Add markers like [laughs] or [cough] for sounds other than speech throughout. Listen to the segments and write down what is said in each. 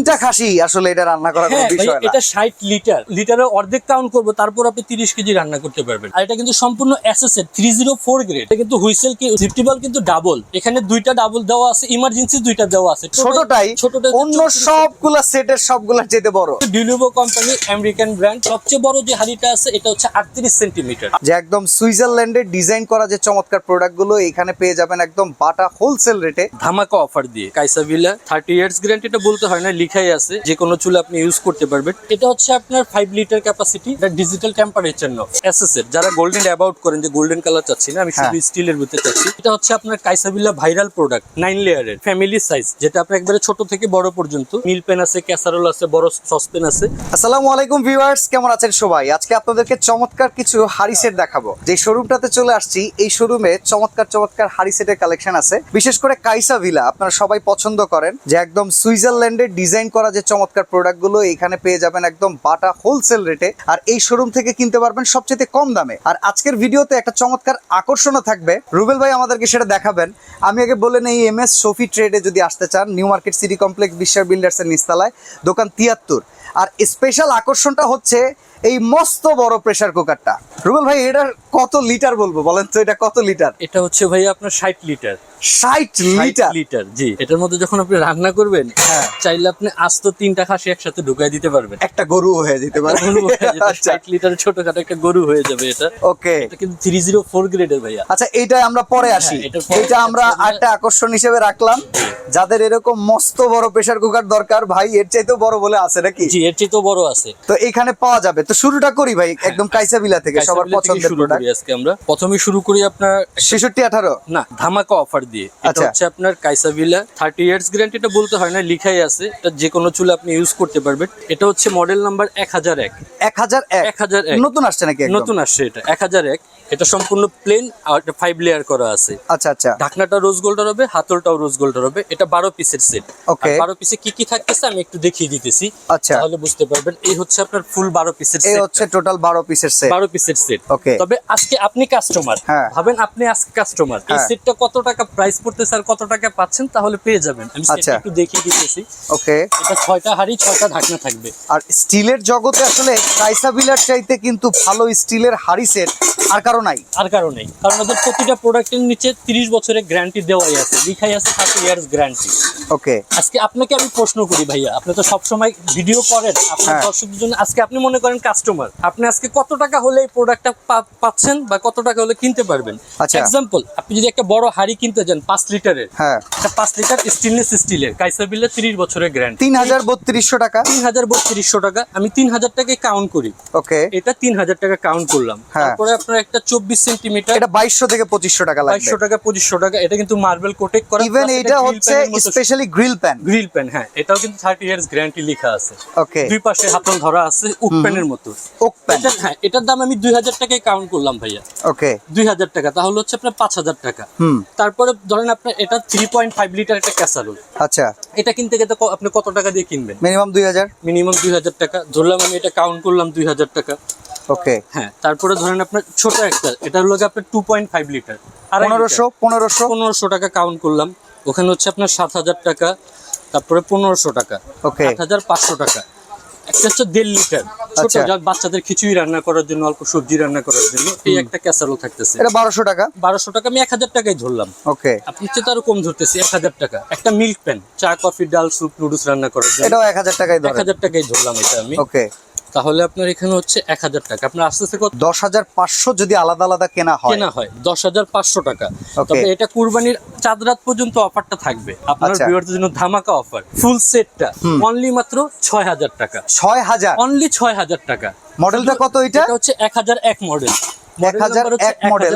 তিনটা খাসি আসলে এটা রান্না করার কোনো হ্যাঁ বিষয় না। এটা ষাট লিটার। লিটারের অর্ধেক কাউন্ট করব তারপর আপনি তিরিশ কেজি রান্না করতে পারবেন। আর এটা কিন্তু সম্পূর্ণ এসএসএ থ্রি জিরো ফোর গ্রেড এটা কিন্তু হুইসেল কি জিপটিবল কিন্তু ডাবল এখানে দুইটা ডাবল দেওয়া আছে ইমার্জেন্সি দুইটা দেওয়া আছে। ছোটটাই ছোটটা অন্য সবগুলা সেটের সবগুলা যেতে বড়। ডিলিভো কোম্পানি আমেরিকান ব্র্যান্ড সবচেয়ে বড় যে হাড়িটা আছে এটা হচ্ছে আটত্রিশ সেন্টিমিটার যে একদম সুইজারল্যান্ডের ডিজাইন করা যে চমৎকার প্রোডাক্টগুলো এখানে পেয়ে যাবেন একদম বাটা হোলসেল রেটে ধামাকা অফার দিয়ে। কাইসা ভিলা থার্টি ইয়ার্স গ্যারান্টি এটা বলতে হয় না লিখাই আছে যে কোনো চুল আপনি ইউজ করতে পারবেন। এটা হচ্ছে আপনার ফাইভ লিটার ক্যাপাসিটি এটা ডিজিটাল টেম্পারেচার নো এসএস এর। যারা গোল্ডেন অ্যাবাউট করেন যে গোল্ডেন কালার চাচ্ছি না আমি শুধু হ্যাঁ। স্টিলের ভিতরে চাচ্ছি। এটা হচ্ছে আপনার কাইসা ভিলা ভাইরাল প্রোডাক্ট নাইন লেয়ারের ফ্যামিলি সাইজ যেটা আপনার একবারে ছোট থেকে বড় পর্যন্ত। মিল পেন আছে ক্যাসারোল আছে বড় সসপেন আছে। আসসালামু আলাইকুম ভিউয়ার্স কেমন আছেন সবাই? আজকে আপনাদেরকে চমৎকার কিছু হাড়ি সেট দেখাবো। যে শোরুমটাতে চলে আসছি এই শোরুমে চমৎকার চমৎকার হাড়ি সেটের কালেকশন আছে। বিশেষ করে কাইসা ভিলা আপনারা সবাই পছন্দ করেন যে একদম সুইজারল্যান্ডের ডিজাইন করা যে চমৎকার প্রোডাক্টগুলো এখানে পেয়ে যাবেন একদম বাটা হোলসেল রেটে। আর এই শোরুম থেকে কিনতে পারবেন সবচেয়ে কম দামে। আর আজকের ভিডিওতে একটা চমৎকার আকর্ষণও থাকবে। রুবেল ভাই আমাদেরকে সেটা দেখাবেন। আমি আগে বলে নেই, এম এস সফি ট্রেডে যদি আসতে চান, নিউ মার্কেট সিটি কমপ্লেক্স বিশ্বের বিল্ডার্সের নিস্তালায় দোকান তিয়াত্তর। আর স্পেশাল আকর্ষণটা হচ্ছে এই মস্ত বড় প্রেসার কুকারটা রুবেল ভাই এটার কত লিটার বলব? বলেন তো এটা কত লিটার এটা হচ্ছে ভাই আপনার ষাট লিটার ষাট লিটার লিটার জি। এটার মধ্যে যখন আপনি রান্না করবেন হ্যাঁ। চাইলে আপনি আস্ত তিনটা খাসি একসাথে ঢুকাই দিতে পারবেন। একটা গরু হয়ে যেতে পারে। আচ্ছা। ষাট লিটার ছোটখাটো একটা গরু হয়ে যাবে এটা। ওকে এটা কিন্তু থ্রি জিরো ফোর গ্রেডের ভাইয়া। আচ্ছা এইটাই আমরা পরে আসি। হ্যাঁ, এটা আমরা একটা আকর্ষণ হিসেবে রাখলাম। যাদের এরকম মস্ত বড় প্রেসার কুকার দরকার ভাই এর চাইতেও বড় বলে আছে নাকি? জি এর চেয়ে তো বড় আছে। তো এখানে পাওয়া যাবে। তো শুরুটা করি ভাই একদম কাইসাবিলা থেকে সবার পছন্দের প্রোডাক্ট আজকে আমরা। প্রথমে শুরু করি আপনার ছেষট্টি আঠারো? না ধামাকা অফার দিয়ে। এটা আচ্ছা। হচ্ছে আপনার কাইসাভিলা থার্টি ইয়ার্স গ্যারান্টি এটা বলতে হয় না লিখাই আছে। এটা যে কোনো চুল আপনি ইউজ করতে পারবেন। এটা হচ্ছে মডেল নাম্বার এক হাজার এক। এক হাজার এক? এক হাজার এক। নতুন আসছে নাকি? নতুন আসছে এটা এক হাজার এক। এটা সম্পূর্ণ প্লেন আর ফাইভ লেয়ার করা আছে। আচ্ছা আচ্ছা। ঢাকনাটা রোজ গোল্ডার হবে হাতলটাও রোজ গোল্ডার হবে। এটা বারো পিসের সেট Okay. বারো পিসে কি কি থাকতেছে আমি একটু দেখিয়ে দিতেছি। আচ্ছা। তাহলে বুঝতে পারবেন এই হচ্ছে আপনার ফুল বারো পিসের এই হচ্ছে টোটাল বারো পিসের সেট বারো পিসের সেট Okay. তবে আজকে আপনি কাস্টমার হ্যাঁ। ভাবেন আপনি আজকে কাস্টমার এই হ্যাঁ। সেটটা কত টাকা প্রাইস পড়তেছে আর কত টাকা পাচ্ছেন তাহলে পেয়ে যাবেন। আমি সেটটা আচ্ছা। একটু দেখিয়ে দিতেছি। ওকে এটা ছয়টা হাড়ি ছয়টা ঢাকনা থাকবে। আর স্টিলের জগতে আসলে কাইসাবিলার চাইতে কিন্তু ভালো স্টিলের হাড়ি সেট আর কারও নাই আর কারণেই। কারণ ওদের প্রতিটা প্রোডাক্টের নিচে তিরিশ বছরের গ্যারান্টি দেওয়াই আছে। লিখাই আছে থার্টি ইয়ার্স গ্যারান্টি ওকে। আজকে আপনাকে আমি প্রশ্ন করি ভাইয়া আপনি তো সবসময় ভিডিও করেন আপনার হ্যাঁ। দর্শকদের জন্য আজকে আপনি মনে করেন কাস্টমার আপনি আজকে কত টাকা হলে এই প্রোডাক্টটা পাচ্ছেন বা কত টাকা হলে কিনতে পারবেন? আচ্ছা। এক্সাম্পল আপনি যদি একটা বড় হাড়ি কিনতে যান পাঁচ লিটারের হ্যাঁ। একটা পাঁচ লিটার স্টেনলেস স্টিলের কাইসা বিলে তিরিশ বছরের গ্যারান্টি তিন হাজার বত্রিশশো টাকা? তিন হাজার বত্রিশশো টাকা আমি তিন হাজার টাকায় কাউন্ট করি। ওকে। এটা তিন হাজার টাকা কাউন্ট করলাম। হ্যাঁ। তারপরে আপনার একটা চব্বিশ সেন্টিমিটার এটা বাইশশো থেকে পঁচিশশো টাকা বাইশশো টাকা পঁচিশশো টাকা এটা কিন্তু মার্বেল কোটেক করা। ইভেন এটা হচ্ছে specially grill pan grill pan হ্যাঁ। এটাও কিন্তু থার্টি ইয়ার্স গ্যারান্টি লেখা আছে। ওকে দুই পাশে হাতল ধরা আছে পেনের মতো। ওক প্যান হ্যাঁ এটার দাম আমি দুই হাজার টাকায় কাউন্ট করলাম ভাইয়া। ওকে দুই হাজার টাকা তাহলে হচ্ছে আপনার পাঁচ হাজার টাকা। তারপরে ধরেন আপনার এটা থ্রি পয়েন্ট ফাইভ লিটার একটা ক্যাসারোল আচ্ছা। এটা কিনতে গেলে আপনি কত টাকা দিয়ে কিনবেন? মিনিমাম দুই হাজার। মিনিমাম দুই হাজার টাকা। ধরলাম আমি এটা কাউন্ট করলাম দুই হাজার টাকা। ওকে হ্যাঁ তারপরে ধরেন আপনার ছোট একটা এটা হলো আপনার টু পয়েন্ট ফাইভ লিটার পনেরোশো পনেরোশো। পনেরোশো টাকা কাউন্ট করলাম ওখানে হচ্ছে আপনার সাত হাজার টাকা তারপরে পনেরোশো টাকা ওকে আট হাজার পাঁচশো টাকা। একটা হচ্ছে দেড় লিটার ছোট আচ্ছা। বাচ্চাদের খিচুড়ি রান্না করার জন্য অল্প সবজি রান্না করার জন্য এই একটা ক্যাসারোল থাকতেছে। এটা বারোশো টাকা? বারোশো টাকা আমি এক হাজার টাকাই ধরলাম। ওকে আপনি চেয়ে তো আরও কম ধরতেছি এক হাজার টাকা। একটা মিল্ক প্যান চা কফি ডাল স্যুপ নুডলস রান্না করার জন্য। এটাও এক হাজার টাকাই এক হাজার টাকাই ধরলাম এটা আমি। ওকে তাহলে আপনার এখানে হচ্ছে এক হাজার টাকা। আপনার আস্তে আস্তে কত? দশ হাজার পাঁচশো যদি আলাদা আলাদা কেনা হয়। কেনা হয় দশ হাজার পাঁচশো টাকা। তবে এটা কুরবানির চাঁদ রাত পর্যন্ত অফারটা থাকবে। আপনার আচ্ছা। ভিউয়ারদের জন্য ধামাকা অফার। ফুল সেটটা অনলি মাত্র ছয় হাজার টাকা। ছয় হাজার? অনলি ছয় হাজার টাকা। মডেলটা কত এটা? হচ্ছে এক হাজার এক মডেল এক হাজার এক মডেল।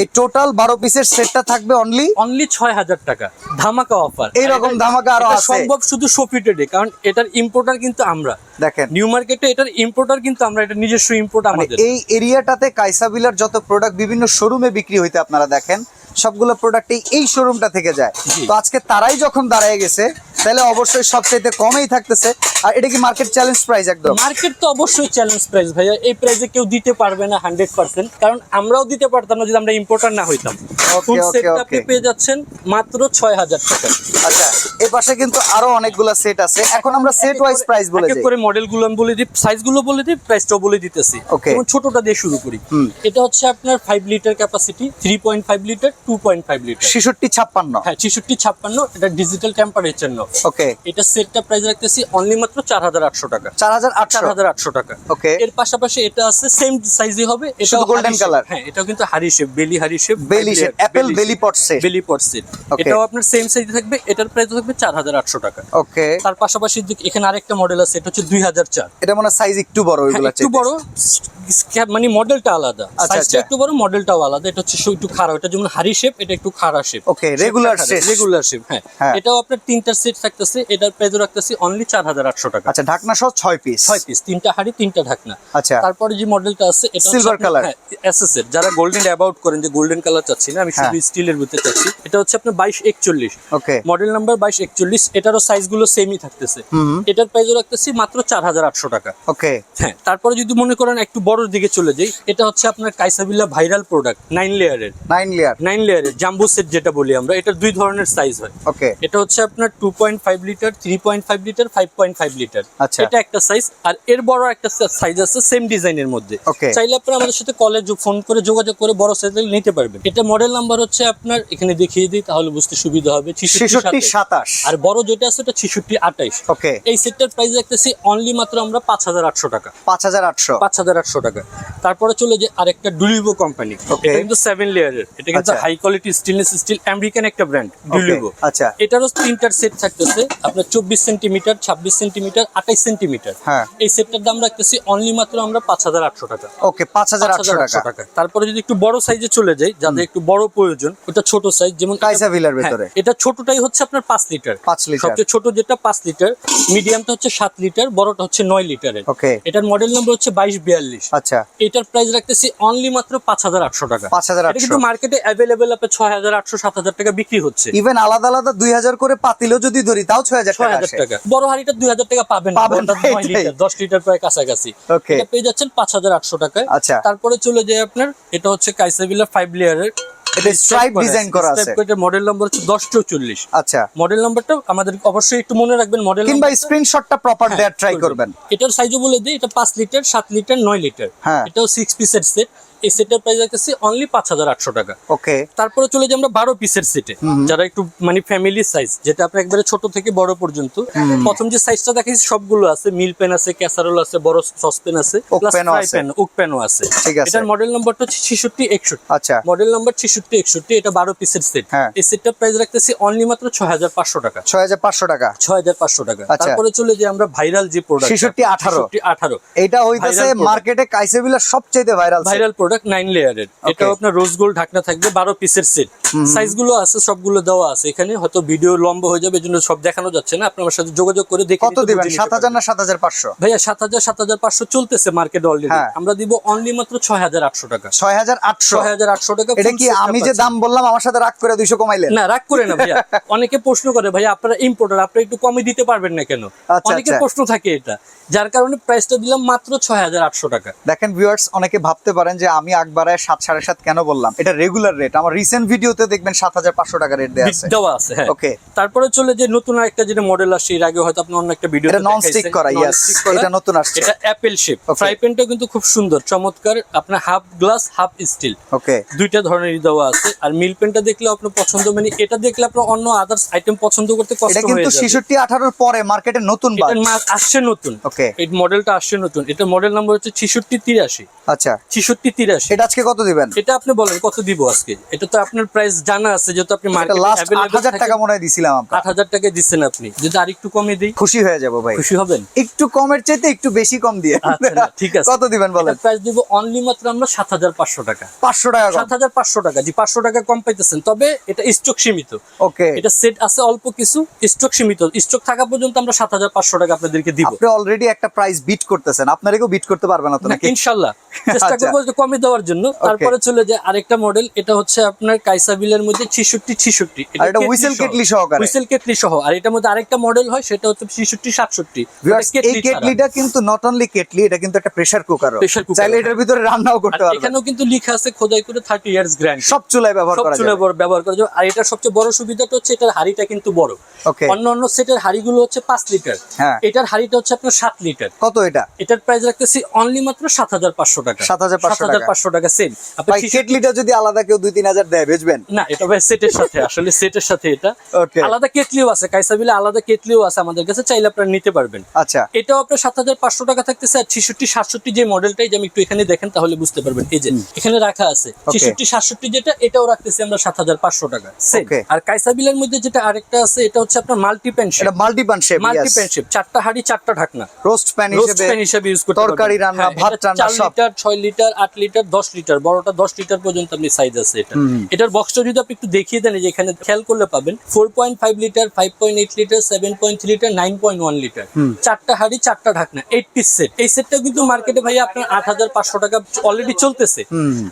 এই টোটাল বারো পিসের সেটটা থাকবে অনলি অনলি ছয় হাজার টাকা। ধামাকা অফার এইরকম ধামাকা আরও আছে। সম্ভব শুধু সোফিটেডে কারণ এটার ইম্পোর্টার কিন্তু আমরা। দেখেন। নিউ মার্কেটে এটার ইম্পোর্টার কিন্তু আমরা এটা নিজস্ব ইম্পোর্ট মানে আমাদের। এই এরিয়াটাতে কাইসাবিলার যত প্রোডাক্ট বিভিন্ন শোরুমে বিক্রি হইতে আপনারা দেখেন সবগুলো প্রোডাক্ট এই শোরুমটা থেকে যায়। তো আজকে তারাই যখন দাঁড়ায় গেছে তাহলে অবশ্যই সবচাইতে কমেই থাকতেছে। আর এটা কি মার্কেট চ্যালেঞ্জ প্রাইস একদম? মার্কেট তো অবশ্যই চ্যালেঞ্জ প্রাইস ভাইয়া। এই প্রাইসে কেউ দিতে পারবে না হান্ড্রেড পার্সেন্ট কারণ আমরাও দিতে পারতাম না যদি আমরা ইম্পোর্টার না হইতাম। ফুল আপনি পেয়ে যাচ্ছেন মাত্র ছয় হাজার টাকা। আচ্ছা এই পাশে কিন্তু আরও অনেকগুলা সেট আছে। এখন আমরা সেট ওয়াইজ প্রাইস বলে দিই। করে আমি বলে দিই বলে দিই প্রাইসটাও বলে দিতেছি. ছোটটা দিয়ে শুরু করি। এটা হচ্ছে আপনার five litre capacity three point five litre two point five litre ছেষট্টি ছাপ্পান্ন। হ্যাঁ ছিষট্টি ছাপ্পান্ন এটা ডিজিটাল টেম্পারেচার নো ওকে এটা সেটটা প্রাইস রাখতেছি অনলি মাত্র চার হাজার আটশো টাকা। চার হাজার চার আটশো হাজার আটশো টাকা। Okay. এর পাশাপাশি এটা আছে সেম সাইজই হবে এটা শুধু কালার হ্যাঁ এটাও কিন্তু হারি শেপ বেলি হারি shape belly shape apple belly pot set belly pot set এটাও আপনার সেম সাইজ থাকবে এটার প্রাইস থাকবে চার হাজার আটশো টাকা। ওকে তার পাশাপাশি এখানে আরেকটা মডেল আছে এটা হচ্ছে দুই হাজার চার। এটা মনে সাইজ একটু বড় হ্যাঁ, ওইগুলা একটু বড় মানে মডেলটা আলাদা। আচ্ছা, সাইজটা আচ্ছা। একটু বড় মডেলটাও আলাদা। এটা হচ্ছে একটু খাড়া এটা যেমন হারি শেপ এটা একটু খাড়া shape Okay, regular shape। Regular shape হ্যাঁ। হ্যাঁ। এটাও আপনার তিনটা সেট থাকতেছে। এটার প্রাইস রাখতেছি অনলি চার হাজার আটশো টাকা। আচ্ছা ঢাকনা সহ ছয় পিস ছয় পিস তিনটা হাড়ি তিনটা ঢাকনা। আচ্ছা। তারপরে যে মডেলটা আছে এটা color। এসএস এর যারা গোল্ডেন অ্যাবাউট করেন যে গোল্ডেন কালার চাচ্ছি না আমি শুধু হ্যাঁ। স্টিলের ভিতরে চাচ্ছি। এটা হচ্ছে আপনার বাইশ একচল্লিশ। ওকে মডেল নাম্বার বাইশ একচল্লিশ। এটারও সাইজগুলো সেমই থাকতেছে। এটার প্রাইসও রাখতেছি মাত্র চার হাজার আটশো টাকা। ওকে হ্যাঁ তারপরে যদি মনে করেন একটু বড়র দিকে চলে যাই এটা হচ্ছে আপনার কাইসাবিল্লা ভাইরাল প্রোডাক্ট নাইন লেয়ারের নাইন লেয়ার নাইন লেয়ারের জাম্বো সেট যেটা বলি আমরা এটা দুই ধরনের সাইজ হয়। ওকে এটা হচ্ছে আপনার two point five litre three point five litre five point five litre আচ্ছা। এটা একটা সাইজ আর এর বড় একটা সাইজ আছে সেম ডিজাইনের মধ্যে. চাইলে আপনারা আমাদের সাথে কলে ফোন করে যোগাযোগ করে বড় সাইজ নিতে পারবেন। এটা মডেল নাম্বার হচ্ছে আপনার এখানে দেখিয়ে দিই তাহলে বুঝতে সুবিধা হবে ছেষট্টি 66 সাতাশ। আর বড় যেটা আছে এটা ছিষট্টি আঠাইশ ওকে এই সেটটার প্রাইস রাখতেছি অনলি মাত্র আমরা পাঁচ হাজার আটশো টাকা। পাঁচ হাজার আটশো। পাঁচ হাজার আটশো টাকা। তারপরে চলে যে আরেকটা ডুলিভো কোম্পানি এটা কিন্তু সেভেন লেয়ারের এটা কিন্তু। High quality stainless steel American একটা ব্র্যান্ড ডুলিভো আচ্ছা। এটারও তিনটার সেট থাকতেছে। আপনার চব্বিশ সেন্টিমিটার ছাব্বিশ সেন্টিমিটার আঠাইশ সেন্টিমিটার হ্যাঁ। এই সেটটার দাম রাখতেছি অনলি মাত্র আমরা পাঁচ হাজার আটশো টাকা। ওকে পাঁচ হাজার আটশো টাকা। তারপরে যদি একটু বড় সাইজে চলে যাই যাদের একটু বড় প্রয়োজন ওটা ছোট সাইজ যেমন এটা- কাইসা ভিলার হ্যাঁ, ভেতরে। এটা ছোটটাই হচ্ছে আপনার পাঁচ লিটার। পাঁচ লিটার। সবচেয়ে ছোট যেটা পাঁচ লিটার মিডিয়ামটা হচ্ছে সাত লিটার বড়টা হচ্ছে নয় লিটারের। Okay. এটার মডেল নাম্বার হচ্ছে বাইশ বিয়াল্লিশ। আচ্ছা। এটার প্রাইস রাখতেছি অনলি মাত্র পাঁচ হাজার আটশো টাকা। পাঁচ হাজার আটশো। কিন্তু মার্কেটে অ্যাভেলেবেল আপনি ছয় হাজার আটশো সাত হাজার টাকা বিক্রি হচ্ছে। ইভেন আলাদা আলাদা দুই হাজার করে পাতিলেও যদি ধরি তাও ছয় হাজার ছয় টাকা হাজার আসে টাকা। বড় হাড়িটা দুই হাজার টাকা পাবেন না। পাবেন বড়টা না, নয় এটাই। লিটার দশ লিটার প্রায় কাছাকাছি। Okay. এটা পেয়ে যাচ্ছেন পাঁচ হাজার আটশো টাকায়। আচ্ছা। তারপরে চলে যায় আপনার এটা হচ্ছে কাইসাবিলা ফাইভ লেয়ারের এটা স্ট্রাইপ ডিজাইন করা আছে। মডেল নাম্বার হচ্ছে দশ চৌচল্লিশ আচ্ছা। মডেল নাম্বারটা আমাদের অবশ্যই একটু মনে রাখবেন মডেল কিংবা স্ক্রিনশটটা প্রপার দেয়ার ট্রাই করবেন। এটার সাইজও বলে দিই এটা পাঁচ লিটার সাত লিটার নয় লিটার হ্যাঁ। এটাও সিক্স পিসের সেট এই সেটের প্রাইস রাখতেছি অনলি পাঁচ হাজার আটশো টাকা। ওকে তারপরে চলে যাই আমরা বারো পিসের সেটে। যারা একটু মানে ফ্যামিলি সাইজ যেটা আপনার একবারে ছোট থেকে বড় পর্যন্ত। প্রথম যে সাইজটা দেখাইছি সবগুলো আছে মিল পেন আছে ক্যাসারোল আছে বড় সসপেন আছে প্লাস ফ্রাই প্যান উক প্যানও আছে। ঠিক আছে। এটার মডেল নাম্বারটা হচ্ছে ছিষট্টি একষট্টি। আচ্ছা। মডেল নাম্বার ছিষট্টি একষট্টি এটা বারো পিসের সেট হ্যাঁ। এই সেটটার প্রাইস রাখতেছি অনলি মাত্র ছয় হাজার পাঁচশো টাকা। ছয় হাজার পাঁচশো টাকা। ছয় হাজার পাঁচশো টাকা। আচ্ছা। তারপরে চলে যে আমরা ভাইরাল যে প্রোডাক্ট 66 18 আঠারো। এটা হইতেছে। মার্কেটে কাইসেবিলার সবচেয়ে ভাইরাল ভাইরাল প্রোডাক্ট নাইন লেয়ারের আপনার রোজ গোল্ড ঢাকনা থাকবে বারো পিসের সেট সাইজগুলো আছে সবগুলো দেওয়া আছে এখানে। হয়তো ভিডিও লম্বা হয়ে যাবে এই জন্য সব দেখানো যাচ্ছে না। আপনার সাথে যোগাযোগ করে দেখে কত দিবেন? বুঝে নিতে সাত হাজার পারবেন। না সাত হাজার পাঁচশো? ভাইয়া সাত হাজার সাত হাজার পাঁচশো চলতেছে মার্কেট অলরেডি হ্যাঁ। আমরা দিব অনলি মাত্র ছয় হাজার আটশো টাকা। ছয় হাজার আটশো। ছয় হাজার আটশো টাকা এটা কি আমি যে দাম বললাম আমার সাথে রাগ করে দুইশো কমাইলেন? না রাগ করে না ভাইয়া। অনেকে প্রশ্ন করে ভাইয়া আপনারা ইম্পোর্টার আপনারা একটু কমে দিতে পারবেন না কেন? আচ্ছা, অনেকে আচ্ছা। প্রশ্ন থাকে এটা। যার কারণে প্রাইসটা দিলাম মাত্র ছয় হাজার আটশো টাকা। দেখেন ভিউয়ার্স অনেকে ভাবতে পারেন যে আমি আকবারায় সাত সাড়ে সাত কেন বললাম? এটা রেগুলার রেট আমার রিসেন্ট ভিডিওতে দেখবেন সাত হাজার পাঁচশো টাকা রেট দেওয়া আছে। দেওয়া আছে হ্যাঁ। Okay. তারপরে চলে যে নতুন একটা যেটা মডেল আসছে এর আগে হয়তো আপনি অন্য একটা ভিডিও এটা non-stick করা, yes. এটা নতুন আসছে। এটা অ্যাপেল শেপ ফ্রাই প্যানটা কিন্তু খুব সুন্দর চমৎকার। আপনার half glass half steel okay দুইটা ধরনের দেওয়া আছে। আর মিল পেনটা দেখলে আপনার পছন্দ মানে এটা দেখলে আপনার অন্য আদার্স আইটেম পছন্দ করতে কষ্ট হয়ে যাবে এটা কিন্তু যাবে। ছেষট্টি আঠারোর পরে মার্কেটে নতুন এটার মাল আসছে নতুন। ওকে এই মডেলটা আসছে নতুন। এটা মডেল নাম্বার হচ্ছে ছিষট্টি তিরাশি। আচ্ছা। ছিষট্টি তিরাশি এটা আজকে কত দিবেন? এটা আপনি বলেন কত দিব আজকে? এটা তো আপনার প্রাইস জানা আছে যেহেতু আপনি মার্কেটে লাস্ট টাকা মনে হয় দিছিলাম টাকা দিচ্ছেন আপনি। যদি আর একটু কমে দিই খুশি হয়ে যাব ভাই। খুশি হবেন? একটু কমের চাইতে একটু বেশি কম দিয়ে। আচ্ছা, ঠিক আছে। কত দিবেন বলেন? প্রাইস দিব অনলি মাত্র আমরা সাত হাজার পাঁচশো টাকা। পাঁচশো টাকা কম। সাত হাজার পাঁচশো টাকা জি পাঁচশো টাকা কম পাইতেছেন। তবে এটা স্টক সীমিত। ওকে। এটা সেট আছে অল্প কিছু স্টক সীমিত। স্টক থাকা পর্যন্ত আমরা সাত হাজার পাঁচশো টাকা আপনাদেরকে দিব। আপনি অলরেডি একটা প্রাইস বিট করতেছেন। আপনাদেরকেও বিট করতে পারবে না তো নাকি? ইনশাল্লাহ। [laughs] চেষ্টা আচ্ছা। করব একটু কমে কমে দেওয়ার জন্য। তারপরে চলে যায় আরেকটা মডেল এটা হচ্ছে আপনার কাইসাবিলের মধ্যে ছিষট্টি ছিষট্টি। এটা হুইসেল কেটলি সহকারে। হুইসেল কেটলি সহ। আর এটার মধ্যে আরেকটা মডেল হয় সেটা হচ্ছে ছিষট্টি সাতষট্টি। এই কেটলিটা কিন্তু নট অনলি কেটলি এটা কিন্তু একটা প্রেসার কুকার প্রেসার কুকার চাইলে এটার ভিতরে রান্নাও করতে পারবে এখানেও কিন্তু লেখা আছে খোদাই করে থার্টি ইয়ার্স গ্যারান্টি সব চুলায় ব্যবহার করা যাবে সব চুলায় ব্যবহার করা যাবে। আর এটার সবচেয়ে বড় সুবিধাটা হচ্ছে এটার হাড়িটা কিন্তু বড়। ওকে অন্য অন্য সেটের হাড়িগুলো হচ্ছে পাঁচ লিটার। হ্যাঁ। এটার হাড়িটা হচ্ছে আপনার সাত লিটার। কত এটা? এটার প্রাইস রাখতেছি অনলি মাত্র সাত হাজার পাঁচশো টাকা। সাত হাজার পাঁচশো 500 টাকা সেম আপনি কেটলিটা যদি আলাদা কেউ 2 3000 দেয় বেচবেন? না এটা ভাই সেটের সাথে আসলে সেটের সাথে এটা। আলাদা কেটলিও আছে কাইসাবিলে আলাদা কেটলিও আছে আমাদের কাছে চাইলে আপনারা নিতে পারবেন। আচ্ছা। এটাও আপনার 7500 টাকা থাকতেছে আর 66 67 যে মডেলটাই যে আমি একটু এখানে দেখেন তাহলে বুঝতে পারবেন। এই যে এখানে রাখা আছে। 66 67 যেটা এটাও রাখতেছি আমরা 7500 টাকা। সেম আর কাইসাবিলের মধ্যে যেটা আরেকটা আছে এটা হচ্ছে আপনার মাল্টি প্যান এটা মাল্টি প্যান মাল্টি প্যান চারটা হাড়ি চারটা ঢাকনা। রোস্ট প্যান হিসেবে রোস্ট প্যান হিসেবে ইউজ করতে তরকারি রান্না হ্যাঁ, ভাত রান্না সব। লিটার 6 লিটার 8 লিটার দশ লিটার বড়টা দশ লিটার পর্যন্ত আপনি সাইজ আছে এটা। এটার বক্সটা যদি আপনি একটু দেখিয়ে দেন যে এখানে খেয়াল করলে পাবেন four point five litre five point eight litre seven point three litre nine point one litre চারটা হাড়ি চারটা ঢাকনা এইট পিস সেট এই সেটটা কিন্তু মার্কেটে ভাই আপনার আট হাজার পাঁচশো টাকা অলরেডি চলতেছে।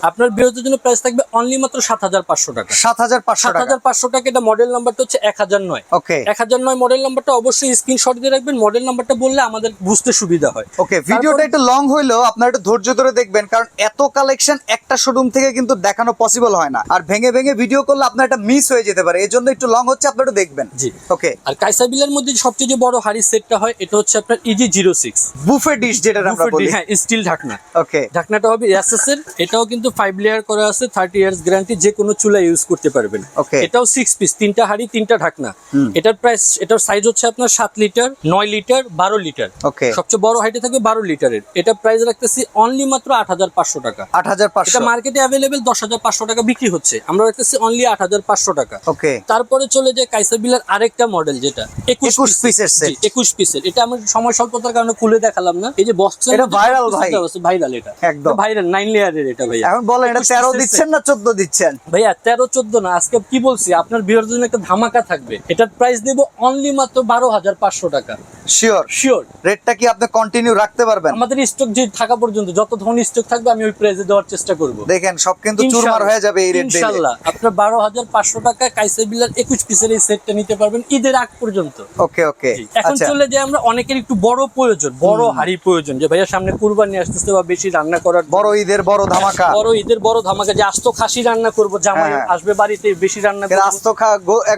আপনার বিরতির জন্য প্রাইস থাকবে অনলি মাত্র সাত হাজার পাঁচশো টাকা। সাত হাজার পাঁচশো সাত হাজার পাঁচশো টাকা এটা মডেল নাম্বারটা হচ্ছে এক হাজার নয়। ওকে এক হাজার নয় মডেল নাম্বারটা অবশ্যই স্ক্রিনশট দিয়ে রাখবেন মডেল নাম্বারটা বললে আমাদের বুঝতে সুবিধা হয়। ওকে ভিডিওটা একটু লং হইলেও আপনারা একটু ধৈর্য ধরে দেখবেন কারণ এত কালেকশন একটা শোরুম থেকে কিন্তু দেখানো পসিবল হয় না। আর ভেঙে ভেঙে ভিডিও করলে আপনার একটা মিস হয়ে যেতে পারে। এই জন্য একটু লং হচ্ছে আপনারা একটু দেখবেন। জি। ওকে আর কাইসা বিলের মধ্যে সবচেয়ে যে বড় হাড়ি সেটটা হয় এটা হচ্ছে আপনার easy zero six buffet dish যেটা আমরা বলি। হ্যাঁ স্টিল ঢাকনা। ওকে ঢাকনাটা হবে এসএস এর। এটাও কিন্তু ফাইভ লেয়ার করা আছে থার্টি ইয়ার্স গ্যারান্টি যে কোনো চুলা ইউজ করতে পারবেন। ওকে এটাও সিক্স পিস তিনটা হাড়ি তিনটা ঢাকনা। এটার প্রাইস এটার সাইজ হচ্ছে আপনার সাত লিটার নয় লিটার বারো লিটার ওকে সবচেয়ে বড় হাইটে থাকবে বারো লিটারের এটা প্রাইস রাখতেছি অনলি মাত্র আট হাজার পাঁচশো টাকা। আট হাজার পাঁচশো। মার্কেটে অ্যাভেলেবেল দশ হাজার পাঁচশো টাকা বিক্রি হচ্ছে। আমরা রাখতেছি অনলি আট হাজার পাঁচশো টাকা। ওকে তারপরে চলে যায় কাইসা বিলার আরেকটা মডেল যেটা। 21 পিসের। একুশ পিসের এটা আমি সময় স্বল্পতার কারণে খুলে দেখালাম না। এই যে বক্স এটা viral ভাই। ভাইরাল এটা। একদম। ভাইরাল নাইন লেয়ারের এটা ভাইয়া। এখন বলেন এটা তেরো দিচ্ছেন না চোদ্দ দিচ্ছেন? ভাইয়া তেরো চোদ্দ না। আজকে কি বলছি? আপনার বিয়ের জন্য একটা ধামাকা থাকবে। এটার প্রাইস দেবো অনলি মাত্র বারো হাজার পাঁচশো টাকা। শিওর শিওর রেটটা কি আপনি কন্টিনিউ রাখতে পারবেন? আমাদের স্টক যে থাকা পর্যন্ত যত ধন স্টক থাকবে আমি ওই প্রাইসে দেওয়ার চেষ্টা করব। দেখেন সব কিন্তু চুরমার হয়ে যাবে এই রেট আপনার হাজার পাঁচশো টাকা কাইসে বিলার একুশ পিসের এই সেটটা নিতে পারবেন ঈদের আগ পর্যন্ত। ওকে ওকে এখন আচ্ছা। চলে যায় আমরা অনেকের একটু বড় প্রয়োজন বড় হাড়ি প্রয়োজন যে ভাইয়া সামনে কুরবানি আসতেছে বা বেশি রান্না করার বড় ঈদের বড় ধামাকা। বড় ঈদের বড় ধামাকা যে আস্ত খাসি রান্না করব জামাই হ্যাঁ। আসবে বাড়িতে বেশি রান্না করব। আস্ত খা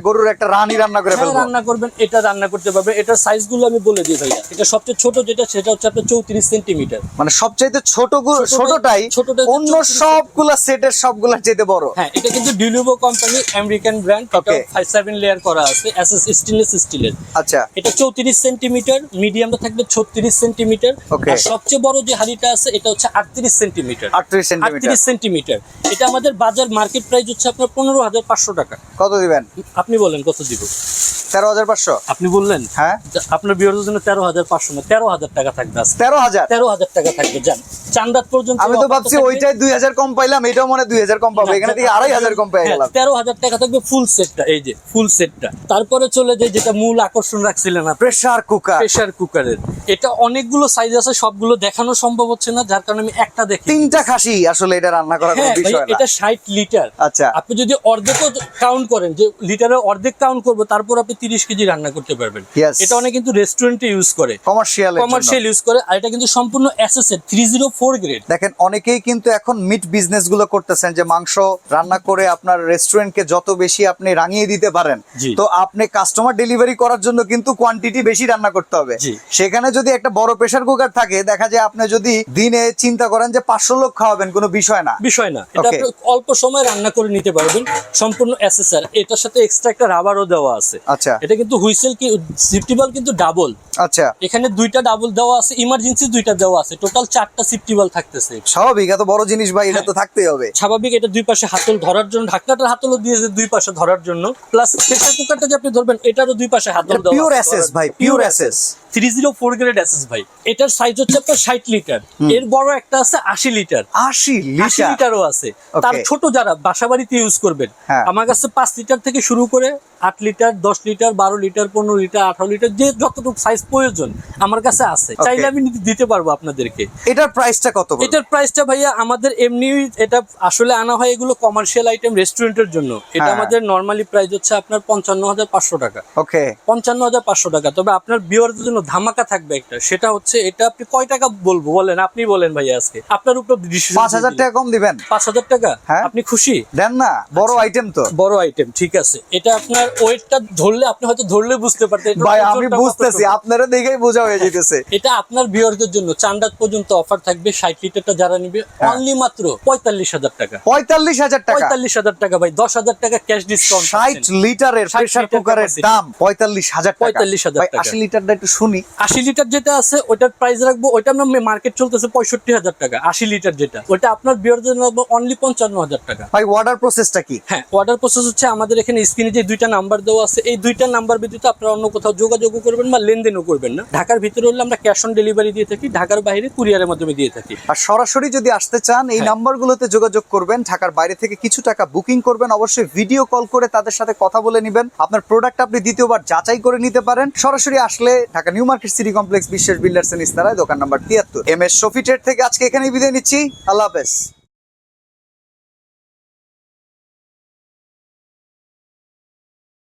গরুর একটা রানী রান্না করে হ্যাঁ, ফেলব। রান্না করবেন এটা রান্না করতে পারবেন। এটার সাইজগুলো আমি বলে দিই ভাইয়া। এটা সবচেয়ে ছোট যেটা সেটা হচ্ছে আপনার চৌত্রিশ সেন্টিমিটার। মানে সবচাইতে ছোট ছোটটাই- অন্য সবগুলা সেটের সবগুলা চাইতে বড়। হ্যাঁ এটা কিন্তু ডিলুভো কোম্পানি আমেরিকান ব্র্যান্ড এটা ফাইভ সেভেন লেয়ার করা আছে এসএস স্টেনলেস স্টিলের আচ্ছা। এটা চৌত্রিশ সেন্টিমিটার মিডিয়ামটা থাকবে ছত্রিশ সেন্টিমিটার। আর সবচেয়ে বড় যে হাড়িটা আছে এটা হচ্ছে আটত্রিশ সেন্টিমিটার। 38 সেন্টিমিটার। আটত্রিশ সেন্টিমিটার। এটা আমাদের বাজার মার্কেট প্রাইস হচ্ছে আপনার পনেরো হাজার পাঁচশো টাকা। কত দিবেন? আপনি বলেন কত দিব? তেরো হাজার পাঁচশো? আপনি বললেন? হ্যাঁ। আপনার বিয়ের জন্য তেরো হাজার পাঁচশো না তেরো হাজার টাকা থাকবে তেরো হাজার? তেরো হাজার টাকা থাকবে যান। চান্দাত পর্যন্ত আমি তো ভাবছি ওইটাই দুই হাজার কম পাইলাম এটাও মনে দুই হাজার কম পাবো। এখানে থেকে আড়াই হাজার কম পেয়ে হ্যাঁ, গেলাম। তেরো হাজার টাকা থাকবে ফুল সেটটা এই যে ফুল সেটটা তারপরে চলে যায় যেটা মূল আকর্ষণ রাখছিলেন আপনি। প্রেসার কুকার প্রেসার কুকারের এটা অনেকগুলো সাইজ আছে সবগুলো দেখানো সম্ভব হচ্ছে না যার কারণে আমি একটা দেখি। তিনটা খাসি আসলে এটা রান্না করার কোনো হ্যাঁ বিষয় না। এটা ষাট লিটার আচ্ছা। আপনি যদি অর্ধেকও কাউন্ট করেন যে লিটারের অর্ধেক কাউন্ট করব তারপর আপনি তিরিশ কেজি রান্না করতে পারবেন। এটা অনেক কিন্তু রেস্টুরেন্টে ইউজ করে। কমার্শিয়াল কমার্শিয়াল ইউজ করে আর এটা কিন্তু সম্পূর্ণ অ্যাসেসের থ্রি জিরো ফোর গ্রেড দেখেন অনেকেই কিন্তু এখন মিট বিজনেসগুলো করতেছেন যে মাংস রান্না করে আপনার রেস্টুরেন্টকে যত বেশি আপনি রাঙিয়ে দিতে পারেন তো আপনি কাস্টমার ডেলিভারি করার জন্য কিন্তু কোয়ান্টিটি বেশি রান্না করতে হবে। সেখানে যদি একটা বড় প্রেসার কুকার থাকে দেখা যায় আপনি যদি দিনে চিন্তা করেন যে পাঁচশো লোক খাওয়াবেন কোনো বিষয় না। বিষয় না। এটা অল্প সময় রান্না করে নিতে পারবেন সম্পূর্ণ অ্যাসেসার এটার সাথে এক্সট্রা একটা রাবারও দেওয়া আছে। আচ্ছা। এটা কিন্তু হুইসেল কি সিফটিবাল কিন্তু ডাবল আচ্ছা। এখানে দুইটা ডাবল দেওয়া আছে ইমার্জেন্সি দুইটা দেওয়া আছে। টোটাল চারটা সিফটিবাল থাকতেছে। স্বাভাবিক এত বড় জিনিস ভাই এটা তো থাকতেই হবে। স্বাভাবিক এটা দুই পাশে হাতল ধরার জন্য ঢাকনাটার হাতলও দিয়েছে দুই পাশে ধরার জন্য। প্লাস প্রেসার কুকারটা যে আপনি ধরবেন এটারও দুই পাশে হাতল দেওয়া পিওর অ্যাসেস ভাই pure SS three zero four grade SS ভাই। এটার সাইজ হচ্ছে আপনার ষাট লিটার এর বড় একটা আছে আশি লিটার আশি লিটারও আছে। তার ছোট যারা বাসা বাড়িতে ইউজ করবেন হ্যাঁ। আমার কাছে পাঁচ লিটার থেকে শুরু করে আট লিটার দশ লিটার বারো লিটার পনেরো লিটার আঠারো লিটার যে যতটুকু সাইজ প্রয়োজন আমার কাছে আছে। চাইলে আমি দিতে পারব আপনাদেরকে। এটার প্রাইসটা কত? এটার প্রাইসটা ভাইয়া আমাদের এমনি এটা আসলে আনা হয় এগুলো কমার্শিয়াল আইটেম রেস্টুরেন্টের জন্য। এটা হ্যাঁ। আমাদের নর্মালি প্রাইস হচ্ছে আপনার পঞ্চান্ন হাজার পাঁচশো টাকা। ওকে পঞ্চান্ন হাজার পাঁচশো টাকা। তবে আপনার বিয়ারদের জন্য ধামাকা থাকবে একটা সেটা হচ্ছে এটা আপনি কয় টাকা বলব? বলেন আপনি বলেন ভাইয়া আজকে। আপনার উপর পাঁচ হাজার টাকা কম দিবেন। পাঁচ হাজার টাকা? হ্যাঁ। আপনি খুশি? দেন না বড় আইটেম তো। বড় আইটেম ঠিক আছে। এটা আপনার ওয়েটটা ধরলে আপনি হয়তো ধরলে বুঝতে পারতেন। ভাই আমি বুঝতেছি। আপনারা দেখেই বোঝা হয়ে যেতেছে। [laughs] এটা আপনার বিয়ারদের জন্য চান্দাত পর্যন্ত অফার থাকবে ষাট লিটারটা যারা নিবে হ্যাঁ। অনলি মাত্র পঁয়তাল্লিশ হাজার টাকা। পঁয়তাল্লিশ হাজার টাকা। পঁয়তাল্লিশ হাজার টাকা ভাই দশ হাজার টাকা ক্যাশ ডিসকাউন্ট ষাট লিটারের 60 প্রেসার কুকারের দাম পঁয়তাল্লিশ হাজার টাকা। 45,000 ভাই, টাকা। আশি লিটারটা একটু শুনি আশি লিটার যেটা আছে ওটার প্রাইস রাখব ওইটা আমরা মার্কেট চলতেছে পঁয়ষট্টি হাজার টাকা আশি লিটার যেটা। ওটা আপনার বিয়ারদের জন্য রাখব অনলি পঞ্চান্ন হাজার টাকা। ভাই অর্ডার প্রসেসটা কি? হ্যাঁ অর্ডার প্রসেস হচ্ছে আমাদের এখানে স্ক্রিনে যে দুইটা নাম্বার দেওয়া আছে এই দুইটা নাম্বার ব্যতীত আপনারা অন্য কোথাও যোগাযোগও করবেন বা লেনদেনও করবেন না। ঢাকার ভিতরে হলে আমরা ক্যাশ অন ডেলিভারি দিয়ে থাকি ঢাকার বাইরে কুরিয়ারের মাধ্যমে দিয়ে থাকি। আর সরাসরি যদি আসতে চান এই হ্যাঁ। নাম্বারগুলোতে যোগাযোগ করবেন ঢাকার বাইরে থেকে কিছু টাকা বুকিং করবেন অবশ্যই ভিডিও কল করে তাদের সাথে কথা বলে নেবেন। আপনার প্রোডাক্ট আপনি দ্বিতীয়বার যাচাই করে নিতে পারেন। সরাসরি আসলে Dhaka New Market City Complex বিশ্বের বিল্ডার্স নিস্তারায় দোকান নাম্বার তিয়াত্তর। এম এস শফি ট্রেড থেকে আজকে এখানেই বিদায় নিচ্ছি। আল্লাহ হাফেজ।